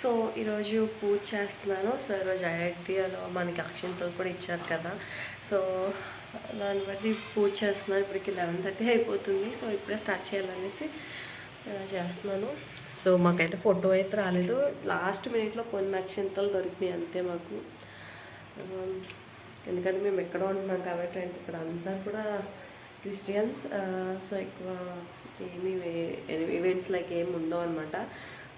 So ఈరోజు పూజ చేస్తున్నాను. So ఈరోజు అయోధ్యలో మనకి అక్షంతలు కూడా ఇచ్చారు కదా. సో దాన్ని బట్టి పూజ చేస్తున్నాను. ఇప్పటికి లెవెన్ థర్టీ అయిపోతుంది. సో ఇప్పుడే స్టార్ట్ చేయాలనేసి చేస్తున్నాను. సో మాకైతే ఫోటో అయితే రాలేదు. లాస్ట్ మినిట్లో కొన్ని అక్షంతలు దొరికినాయి అంతే మాకు. ఎందుకంటే మేము ఎక్కడ ఉంటున్నాం కాబట్టి అంటే ఇక్కడ అంతా కూడా క్రిస్టియన్స్ సో ఎక్కువ ఏమి ఈవెంట్స్ లైక్ ఏమి ఉండవు అనమాట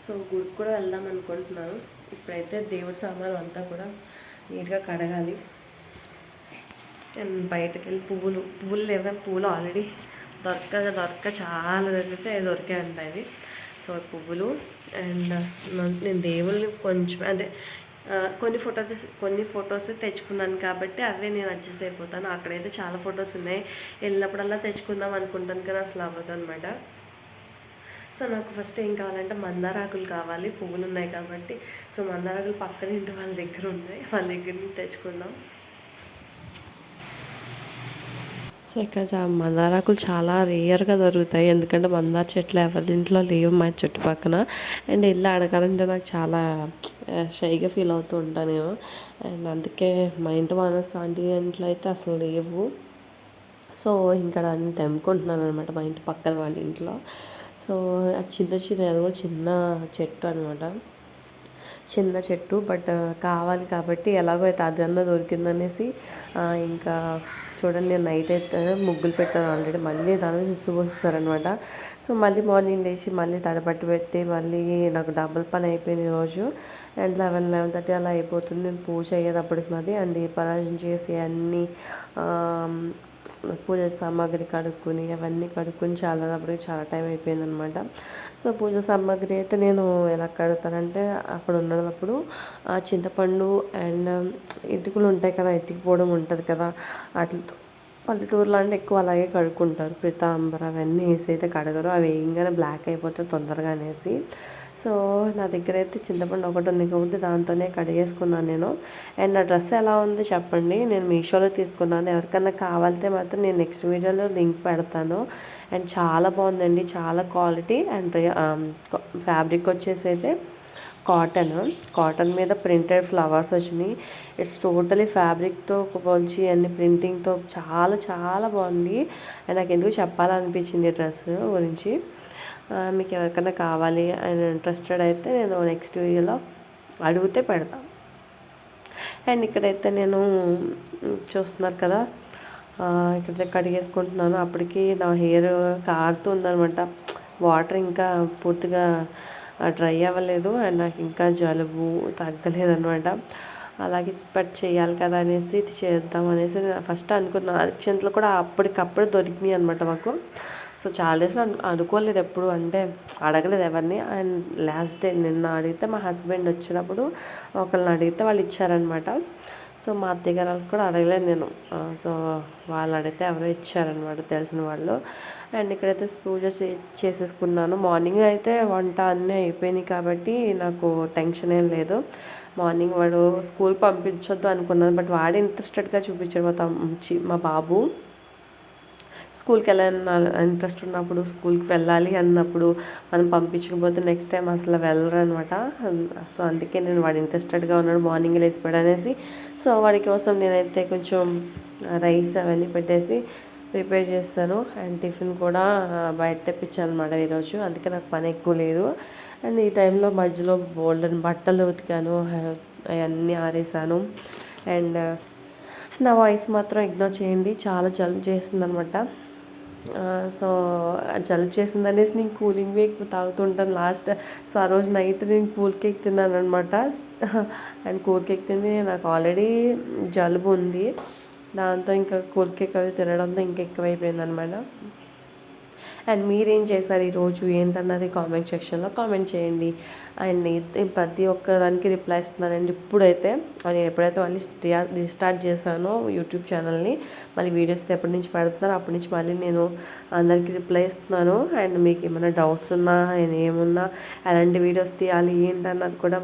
సో గుడికి కూడా వెళ్దాం అనుకుంటున్నాను. ఇప్పుడైతే దేవుడి సామాన్లు అంతా కూడా నీట్గా కడగాలి. అండ్ బయటకు వెళ్ళి పువ్వులు పువ్వులు లేవు కానీ పువ్వులు ఆల్రెడీ దొరక దొరక చాలా దొరికితే దొరికాయి అంట సో పువ్వులు అండ్ నేను దేవుళ్ళని కొంచెం అంటే కొన్ని ఫొటోస్ కొన్ని ఫొటోస్ తెచ్చుకున్నాను కాబట్టి అవే నేను అడ్జస్ట్ అయిపోతాను. అక్కడైతే చాలా ఫొటోస్ ఉన్నాయి. వెళ్ళినప్పుడల్లా తెచ్చుకుందాం అనుకుంటాను కానీ అసలు అవ్వదు అనమాట సో నాకు ఫస్ట్ ఏం కావాలంటే మందారాకులు కావాలి. పువ్వులు ఉన్నాయి కాబట్టి. సో మందారాకులు పక్కన ఇంటి వాళ్ళ దగ్గర ఉన్నాయి. వాళ్ళ దగ్గర నుంచి తెచ్చుకుందాం. సో ఇక్కడ మందారాకులు చాలా రేయర్గా దొరుకుతాయి. ఎందుకంటే మందార చెట్లు ఎవరి ఇంట్లో లేవు మా చుట్టుపక్కన. అండ్ వెళ్ళి అడగాలంటే నాకు చాలా షైగా ఫీల్ అవుతూ ఉంటాను నేను. అండ్ అందుకే మా ఇంటి మానస్ ఆంటీ ఇంట్లో అయితే అసలు లేవు. సో ఇంకా దాన్ని తెమ్ముకుంటున్నాను అనమాట మా ఇంటి పక్కన వాళ్ళ ఇంట్లో. సో అది చిన్న చిన్న అది కూడా చిన్న చెట్టు అనమాట చిన్న చెట్టు బట్ కావాలి కాబట్టి ఎలాగో అయితే అదన్నా దొరికిందనేసి ఇంకా చూడండి నేను నైట్ అయితే ముగ్గులు పెట్టాను ఆల్రెడీ. మళ్ళీ దాని పోస్తారనమాట సో మళ్ళీ మార్నింగ్ లేచి మళ్ళీ తడపట్టి పెట్టి మళ్ళీ నాకు డబుల్ పని అయిపోయింది రోజు. అండ్ లెవెన్ లెవెన్ థర్టీ అలా అయిపోతుంది. నేను పూజ అయ్యేటప్పటికి మరి అండ్ దీపారాజన చేసి అన్నీ పూజ సామాగ్రి కడుక్కొని అవన్నీ కడుక్కొని చాలా అప్పటికి చాలా టైం అయిపోయిందనమాట. సో పూజ సామాగ్రి అయితే నేను ఎలా కడతానంటే అక్కడ ఉన్నప్పుడు ఆ చింతపండు అండ్ ఇటుకలు ఉంటాయి కదా ఇటుకుపోవడం ఉంటుంది కదా వాటితో పల్లెటూరులో అంటే ఎక్కువ అలాగే కడుక్కుంటారు. పితాంబర అవన్నీ వేసి అయితే కడగరు. అవి వేయంగానే బ్లాక్ అయిపోతే తొందరగా అనేసి. సో నా దగ్గర అయితే చింతపండు ఒకటి ఉంది కాబట్టి దాంతోనే కడిగేసుకున్నాను నేను. అండ్ నా డ్రెస్ ఎలా ఉంది చెప్పండి. నేను మీషోలో తీసుకున్నాను. ఎవరికన్నా కావాలితే మాత్రం నేను నెక్స్ట్ వీడియోలో లింక్ పెడతాను. అండ్ చాలా బాగుందండి. చాలా క్వాలిటీ అండ్ ఫ్యాబ్రిక్ వచ్చేసి అయితే కాటన్. కాటన్ మీద ప్రింటెడ్ ఫ్లవర్స్ వచ్చినాయి. ఇట్స్ టోటలీ ఫ్యాబ్రిక్తో పోల్చి అన్ని ప్రింటింగ్తో చాలా చాలా బాగుంది. అండ్ నాకు ఎందుకు చెప్పాలనిపించింది డ్రెస్ గురించి? మీకు ఎవరికైనా కావాలి అండ్ ఇంట్రెస్టెడ్ అయితే నేను నెక్స్ట్ వీడియోలో అడిగితే పెడతాను అండ్ ఇక్కడైతే నేను చూస్తున్నారు కదా ఆ, ఇక్కడ కడిగేసుకుంటున్నాను. అప్పటికి నా హెయిర్ కారుతుందనమాట వాటర్ ఇంకా పూర్తిగా డ్రై అవ్వలేదు అండ్ నాకు ఇంకా జలుబు తగ్గలేదు అనమాట అలాగే బట్ చేయాలి కదా అనేసి ఇది చేద్దాం అనేసి నేను ఫస్ట్ అనుకున్నాను అక్షంతలు కూడా అప్పటికప్పుడు దొరికినాయి అనమాట మాకు. సో చాలా డేస్ అనుకోలేదు ఎప్పుడు. అంటే అడగలేదు ఎవరిని. అండ్ లాస్ట్ డే నిన్న అడిగితే మా హస్బెండ్ వచ్చినప్పుడు ఒకళ్ళని అడిగితే వాళ్ళు ఇచ్చారనమాట సో మా అత్తయ్య గారు వాళ్ళకి కూడా అడగలేదు నేను. సో వాళ్ళు అడిగితే ఎవరో ఇచ్చారనమాట తెలిసిన వాళ్ళు. అండ్ ఇక్కడైతే పూజ చేసేసుకున్నాను. మార్నింగ్ అయితే వంట అన్నీ అయిపోయినాయి కాబట్టి నాకు టెన్షన్ ఏం లేదు. మార్నింగ్ వాడు స్కూల్ పంపించొద్దు అనుకున్నాను. బట్ వాడు ఇంట్రెస్టెడ్గా చూపించాడు మా తమ్ మా బాబు. స్కూల్కి వెళ్ళాలన్న ఇంట్రెస్ట్ ఉన్నప్పుడు స్కూల్కి వెళ్ళాలి అన్నప్పుడు మనం పంపించకపోతే నెక్స్ట్ టైం అసలు వెళ్ళరు అనమాట సో అందుకే నేను వాడు ఇంట్రెస్టెడ్గా ఉన్నాడు మార్నింగ్ లేచిపోయాడు అనేసి. సో వాడి కోసం నేనైతే కొంచెం రైస్ అవన్నీ పెట్టేసి ప్రిపేర్ చేస్తాను. అండ్ టిఫిన్ కూడా బయట తెప్పించాను అనమాట ఈరోజు. అందుకే నాకు పని ఎక్కువ లేదు. అండ్ ఈ టైంలో మధ్యలో బోల్డెన్ బట్టలు ఉతికాను అవన్నీ ఆరేసాను. అండ్ నా వాయిస్ మాత్రం ఇగ్నోర్ చేయండి. చాలా జలుబు చేస్తుంది అనమాట సో జలుబు చేసింది అనేసి నేను కూలింగ్ కేక్ తాగుతుంటాను లాస్ట్. సో ఆ రోజు నైట్ నేను కూల్ కేక్ తిన్నాను అనమాట అండ్ కూల్ కేక్ తిని నాకు ఆల్రెడీ జలుబు ఉంది. దాంతో ఇంకా కూల్ కేక్ అవి తినడంతో ఇంకా ఎక్కువైపోయింది అనమాట అండ్ మీరేం చేశారు ఈరోజు? ఏంటన్నది కామెంట్ సెక్షన్లో కామెంట్ చేయండి. అండ్ నేను ప్రతి ఒక్క దానికి రిప్లై ఇస్తున్నానండి. ఇప్పుడైతే నేను ఎప్పుడైతే మళ్ళీ రీస్టార్ట్ చేశానో యూట్యూబ్ ఛానల్ని మళ్ళీ వీడియోస్ ఎప్పటి నుంచి పెడుతున్నారో అప్పటి నుంచి మళ్ళీ నేను అందరికీ రిప్లై ఇస్తున్నాను. అండ్ మీకు ఏమైనా డౌట్స్ ఉన్నా అండ్ ఏమున్నా ఎలాంటి వీడియోస్ తీయాలి ఏంటన్నది కూడా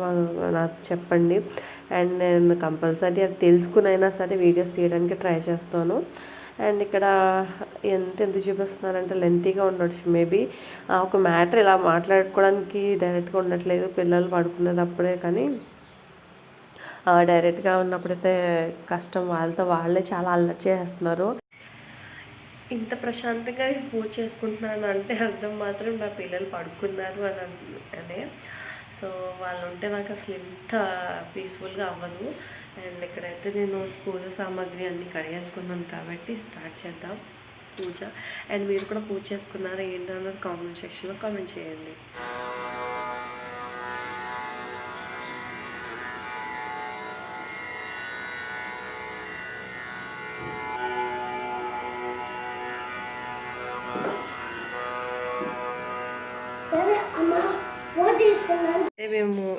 నాకు చెప్పండి. అండ్ నేను కంపల్సరీ అది తెలుసుకునైనా సరే వీడియోస్ తీయడానికి ట్రై చేస్తాను. అండ్ ఇక్కడ ఎంత ఎంత చూపిస్తున్నారంటే లెంతీగా ఉండొచ్చు. మేబీ ఒక మ్యాటర్ ఇలా మాట్లాడుకోవడానికి డైరెక్ట్గా ఉండట్లేదు. పిల్లలు పడుకునేటప్పుడే కానీ డైరెక్ట్గా ఉన్నప్పుడైతే కష్టం. వాళ్ళతో వాళ్ళే చాలా అల్లరి చేస్తున్నారు. ఇంత ప్రశాంతంగా నేను పూజ చేసుకుంటున్నాను అంటే అర్థం మాత్రం నా పిల్లలు పడుకున్నారు అని అనే సో వాళ్ళు ఉంటే నాకు అసలు ఎంత పీస్ఫుల్గా అవ్వదు. అండ్ ఇక్కడైతే నేను పూజ సామాగ్రి అన్నీ కడిగేసుకున్నాను కాబట్టి స్టార్ట్ చేద్దాం పూజ. అండ్ మీరు కూడా పూజ చేసుకున్నారా? ఏంటన్నది కామెంట్ సెక్షన్లో కామెంట్ చేయండి.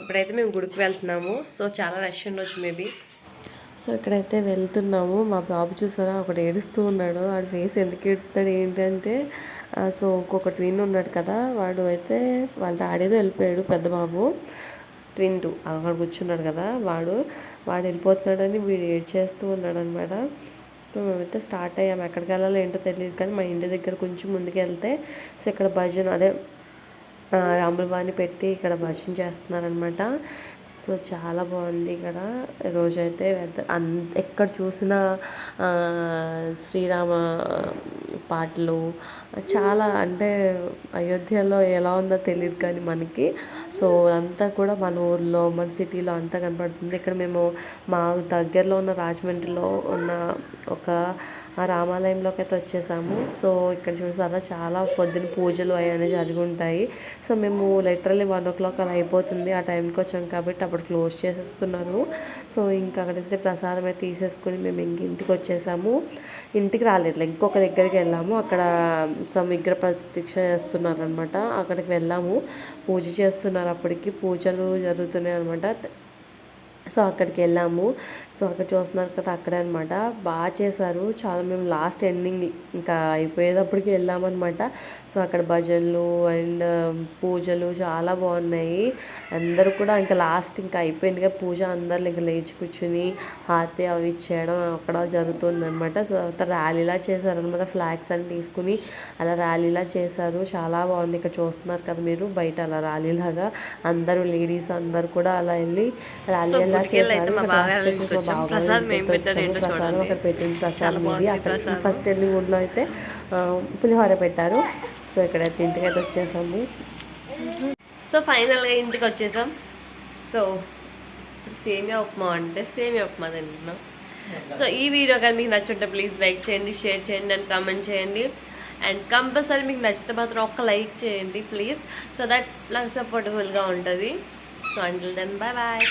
ఇప్పుడైతే మేము గుడికి వెళ్తున్నాము. సో చాలా రష్ ఉండొచ్చు మేబీ. సో ఇక్కడైతే వెళ్తున్నాము. మా బాబు చూసారా? ఒకటి ఏడుస్తూ ఉన్నాడు. వాడి ఫేస్ ఎందుకు ఏడుతాడు ఏంటంటే సో ఇంకొక ట్విన్ ఉన్నాడు కదా వాడు అయితే వాళ్ళ డాడీతో వెళ్ళిపోయాడు పెద్ద బాబు. ట్విన్ టూ అక్కడ కూర్చున్నాడు కదా వాడు. వాడు వెళ్ళిపోతున్నాడని వీడు ఏడ్ చేస్తూ ఉన్నాడు అనమాట సో మేమైతే స్టార్ట్ అయ్యాము. ఎక్కడికి వెళ్ళాలో ఏంటో తెలియదు కానీ మా ఇంటి దగ్గర కొంచెం ముందుకు వెళ్తే సో ఇక్కడ భజన అదే రాముల వారిని పెట్టి ఇక్కడ భజన చేస్తున్నారనమాట సో చాలా బాగుంది ఇక్కడ. రోజైతే వెదర్ అన్ ఎక్కడ చూసినా శ్రీరామ పాటలు చాలా అంటే అయోధ్యలో ఎలా ఉందో తెలియదు కానీ మనకి. సో అంతా కూడా మన ఊర్లో మన సిటీలో అంతా కనపడుతుంది. ఇక్కడ మేము మా దగ్గరలో ఉన్న రాజమండ్రిలో ఉన్న ఒక రామాలయంలోకి అయితే వచ్చేసాము. సో ఇక్కడ చూసారా చాలా పొద్దున పూజలు అవన్నీ జరిగి ఉంటాయి. సో మేము లిటరలీ వన్ ఓ క్లాక్ అలా అయిపోతుంది ఆ టైంకి వచ్చాం కాబట్టి అప్పుడు క్లోజ్ చేసేస్తున్నారు. సో ఇంకా అక్కడైతే ప్రసాదం అయితే తీసేసుకొని మేము ఇంక ఇంటికి వచ్చేసాము. ఇంటికి రాలేదు. ఇంకొక దగ్గరికి వెళ్ళాము. అక్కడ సమ్ విగ్రహ ప్రతీక్ష చేస్తున్నారు అనమాట అక్కడికి వెళ్ళాము. పూజ చేస్తున్నారు అప్పటికి. పూజలు జరుగుతున్నాయి అనమాట సో అక్కడికి వెళ్ళాము. సో అక్కడ చూస్తున్నారు కదా అక్కడే అనమాట బాగా చేశారు. చాలా మేము లాస్ట్ ఎండింగ్ ఇంకా అయిపోయేటప్పటికి వెళ్ళామన్నమాట సో అక్కడ భజనలు అండ్ పూజలు చాలా బాగున్నాయి. అందరూ కూడా ఇంకా లాస్ట్ ఇంకా అయిపోయిందిగా పూజ. అందరు ఇంకా లేచి కూర్చుని హాతి అవి ఇచ్చేయడం అక్కడ జరుగుతుందన్నమాట సో తర్వాత ర్యాలీలా చేశారనమాట ఫ్లాగ్స్ అని తీసుకుని అలా ర్యాలీలా చేశారు. చాలా బాగుంది. ఇక్కడ చూస్తున్నారు కదా మీరు బయట అలా ర్యాలీలాగా అందరూ లేడీస్ అందరు కూడా అలా వెళ్ళి ర్యాలీ ఎలా చేశారు ఇక్కడ ఇంటికి. ప్రసాదం అక్కడ పెట్టింది ప్రసాదం ఇది అక్కడ ఫస్ట్ వెళ్ళి ఊళ్ళో అయితే పులిహోర పెట్టారు. సో ఇక్కడైతే ఇంటికైతే వచ్చేసాము సో ఫైనల్గా ఇంటికి వచ్చేసాం. సో సేమియా ఉప్మా అంటే సేమియా ఉప్మా తింటున్నాం. సో ఈ వీడియో కానీ మీకు నచ్చుంటే ప్లీజ్ లైక్ చేయండి షేర్ చేయండి అండ్ కామెంట్ చేయండి. అండ్ కంపల్సరీ మీకు నచ్చితే మాత్రం ఒక్క లైక్ చేయండి ప్లీజ్ సో దట్ నాకు సపోర్టబుల్గా ఉంటుంది. So until then bye bye